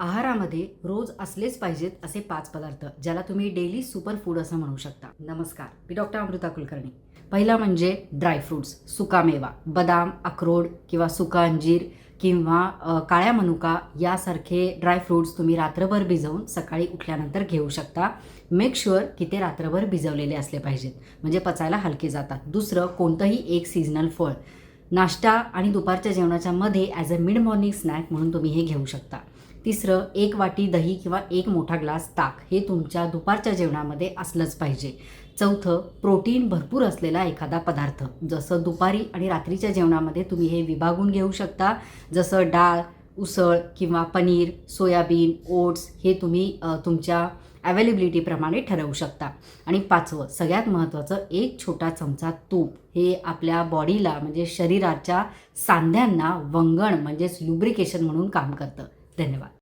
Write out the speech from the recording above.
आहारामध्ये रोज असलेच पाहिजेत असे पाच पदार्थ ज्याला तुम्ही डेली सुपर फूड असं म्हणू शकता. नमस्कार मी डॉक्टर अमृता कुलकर्णी. पहिला म्हणजे ड्रायफ्रुट्स सुकामेवा बदाम अक्रोड किंवा सुका अंजीर किंवा काळ्या मनुका यासारखे ड्रायफ्रुट्स तुम्ही रात्रभर भिजवून सकाळी उठल्यानंतर घेऊ शकता. मेक शुअर की ते रात्रभर भिजवलेले असले पाहिजेत. म्हणजे पचायला हलके जातात. दुसरं कोणतंही एक सीझनल फळ. नाश्ता आणि दुपारच्या जेवणाच्या मध्ये as a mid morning snack म्हणून तुम्ही हे घेऊ शकता. तिसरं एक वाटी दही किंवा एक मोठा ग्लास ताक हे तुमच्या दुपारच्या जेवणामध्ये असलंच पाहिजे. चौथं प्रोटीन भरपूर असलेला एखादा पदार्थ. जसं दुपारी आणि रात्रीच्या जेवणामध्ये तुम्ही हे विभागून घेऊ शकता. जसं डाळ उसळ किंवा पनीर सोयाबीन ओट्स हे तुम्ही तुमच्या अवेलेबिलिटीप्रमाणे ठरवू शकता. आणि पाचवं सगळ्यात महत्त्वाचं एक छोटा चमचा तूप. हे आपल्या बॉडीला म्हणजे शरीराच्या सांध्यांना वंगण म्हणजेच लुब्रिकेशन म्हणून काम करतं. धन्यवाद